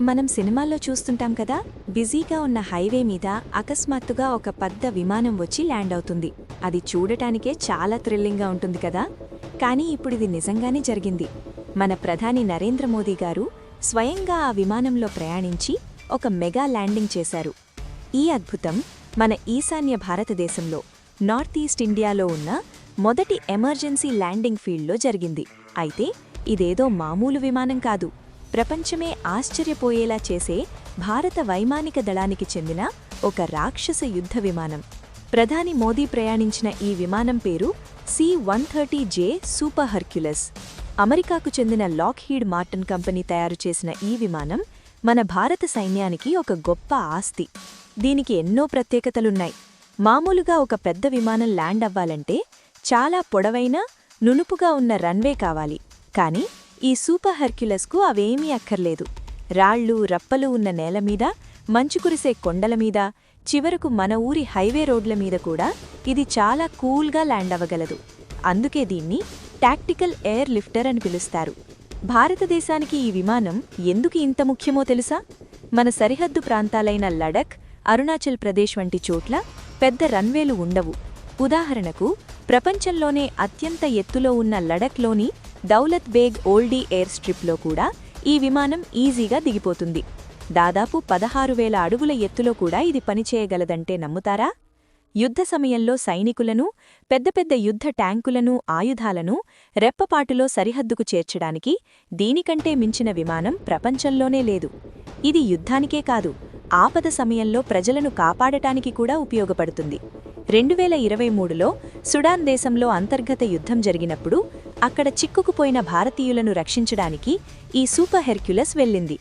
మనం సినిమాల్లో చూస్తుంటాం కదా బిజీగా ఉన్న హైవే మీద అకస్మాత్తుగా ఒక పెద్ద విమానం వచ్చి ల్యాండ్ అవుతుంది. అది చూడటానికే చాలా థ్రిల్లింగ్గా ఉంటుంది కదా? కానీ ఇప్పుడిది నిజంగానే జరిగింది. మన ప్రధాని నరేంద్ర మోదీ గారు స్వయంగా ఆ విమానంలో ప్రయాణించి ఒక మెగా ల్యాండింగ్ చేశారు. ఈ అద్భుతం మన ఈశాన్య భారతదేశంలో నార్త్ ఈస్ట్ ఇండియాలో ఉన్న మొదటి ఎమర్జెన్సీ ల్యాండింగ్ ఫీల్డ్లో జరిగింది. అయితే ఇదేదో మామూలు విమానం కాదు. ప్రపంచమే ఆశ్చర్యపోయేలా చేసే భారత వైమానిక దళానికి చెందిన ఒక రాక్షస యుద్ధ విమానం. ప్రధాని మోదీ ప్రయాణించిన ఈ విమానం పేరు C one thirty J super Hercules. అమెరికాకు చెందిన లాక్హీడ్ మార్టన్ కంపెనీ తయారు చేసిన ఈ విమానం మన భారత సైన్యానికి ఒక గొప్ప ఆస్తి. దీనికి ఎన్నో ప్రత్యేకతలున్నాయి. మామూలుగా ఒక పెద్ద విమానం ల్యాండ్ అవ్వాలంటే చాలా పొడవైన నునుపుగా ఉన్న రన్వే కావాలి. కానీ ఈ సూపర్ హెర్క్యులస్కు అవేమీ అక్కర్లేదు. రాళ్ళు రప్పలు ఉన్న నేలమీద మంచు కురిసే కొండల మీద చివరకు మన ఊరి హైవే రోడ్ల మీద కూడా ఇది చాలా కూల్గా ల్యాండ్ అవ్వగలదు. అందుకే దీన్ని టాక్టికల్ ఎయిర్ లిఫ్టర్ అని పిలుస్తారు. భారతదేశానికి ఈ విమానం ఎందుకు ఇంత ముఖ్యమో తెలుసా? మన సరిహద్దు ప్రాంతాలైన లడక్ అరుణాచల్ ప్రదేశ్ వంటి చోట్ల పెద్ద రన్వేలు ఉండవు. ఉదాహరణకు ప్రపంచంలోనే అత్యంత ఎత్తులో ఉన్న లడక్లోని దౌలత్ బేగ్ ఓల్డీ ఎయిర్ స్ట్రిప్లో కూడా ఈ విమానం ఈజీగా దిగిపోతుంది. దాదాపు పదహారు వేల అడుగుల ఎత్తులో కూడా ఇది పనిచేయగలదంటే నమ్ముతారా? యుద్ధ సమయంలో సైనికులను పెద్ద పెద్ద యుద్ధ ట్యాంకులను ఆయుధాలను రెప్పపాటులో సరిహద్దుకు చేర్చడానికి దీనికంటే మించిన విమానం ప్రపంచంలోనే లేదు. ఇది యుద్ధానికే కాదు ఆపద సమయంలో ప్రజలను కాపాడటానికి కూడా ఉపయోగపడుతుంది. రెండు వేల ఇరవై మూడులో సుడాన్ దేశంలో అంతర్గత యుద్ధం జరిగినప్పుడు అక్కడ చిక్కుకుపోయిన భారతీయులను రక్షించడానికి ఈ సూపర్ హెర్క్యులస్ వెళ్ళింది.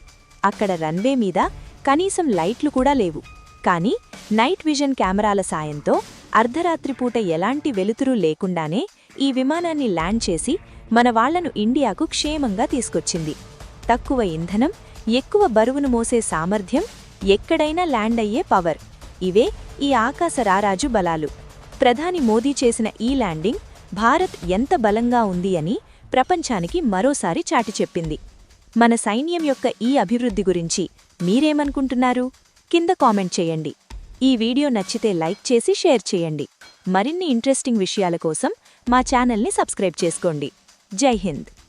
అక్కడ రన్వే మీద కనీసం లైట్లు కూడా లేవు. కానీ నైట్ విజన్ కెమెరాల సాయంతో అర్ధరాత్రిపూట ఎలాంటి వెలుతురు లేకుండానే ఈ విమానాన్ని ల్యాండ్ చేసి మన వాళ్ళను ఇండియాకు క్షేమంగా తీసుకొచ్చింది. తక్కువ ఇంధనం ఎక్కువ బరువును మోసే సామర్థ్యం ఎక్కడైనా ల్యాండ్ అయ్యే పవర్. ఇవే ఈ ఆకాశ రారాజు బలాలు. ప్రధాని మోదీ చేసిన ఈ ల్యాండింగ్ భారత్ ఎంత బలంగా ఉంది అని ప్రపంచానికి మరోసారి చాటి చెప్పింది. మన సైన్యం యొక్క ఈ అభివృద్ధి గురించి మీరేమనుకుంటున్నారు? కింద కామెంట్ చేయండి. ఈ వీడియో నచ్చితే లైక్ చేసి షేర్ చేయండి. మరిన్ని ఇంట్రెస్టింగ్ విషయాల కోసం మా ఛానల్ని సబ్స్క్రైబ్ చేసుకోండి. జై హింద్.